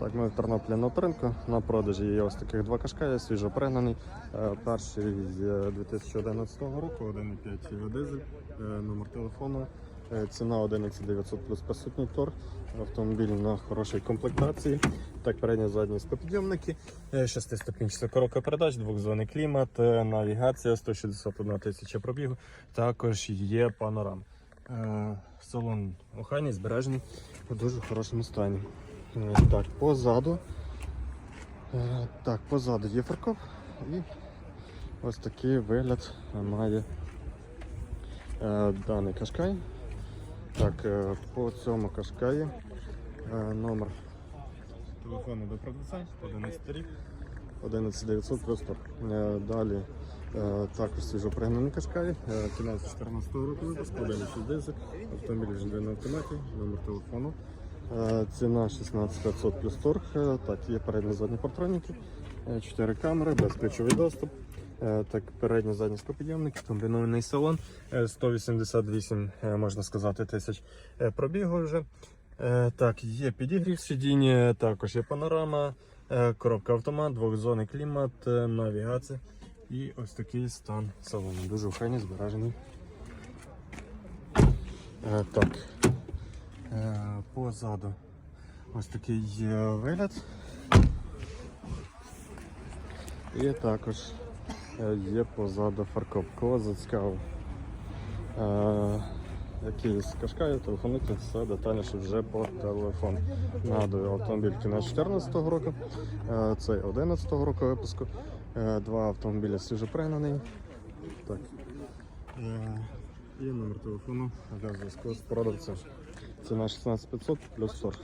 Так, ми в Тернополі на ринку. На продажі є ось таких два кашкая, свіжо пригнаний. Е, Перший з 2011 року, 1,5 дизель, е, номер телефону. Е, Ціна 11900 плюс присутній торг. Автомобіль на хорошій комплектації. Так, передні задні стопідйомники, е, шестиступінчата коробка передач, двохзонний клімат, е, навігація, 161 тисяча пробігу. Також є панорам. Е, Салон охайний, збережений у дуже хорошому стані. Е, Так, позаду. е, Так, позаду є фаркоп і ось такий вигляд має е, даний кашкай. Так, е, по цьому кашкаї е, номер телефону до продавця 11 рік 11900 просто. Е, Далі е, також свіжо пригнаний кашкай, е, кінець 2014 року випуску, 1,6 дизель, автомобіль вже на автоматі, номер телефону. Е, Ціна 16500 плюс торг. Е, Так, є передні задні партроніки, 4 камери, безключовий доступ. Е, Так, передні задні скопідйомники, комбінований салон, е, 188, е, можна сказати, тисяч е, пробігу вже. Е, Так, є підігрів сидіння, також є панорама, е, коробка автомат, двохзонний клімат, е, навігація. І ось такий стан салону. Дуже охайний, збережений. Е, Так. Позаду ось такий вигляд. І також е, є позаду фаркоп. Кого зацікавив. Якийсь кашкає, телефонуйте, все детальніше вже по телефону. Нагадую, автомобіль кінець 2014 року, е, цей 11 року випуску. Е, Два автомобілі свіжо пригнаний. Так. І номер телефону для зв'язку з продавцем. Ціна 16500 плюс торг.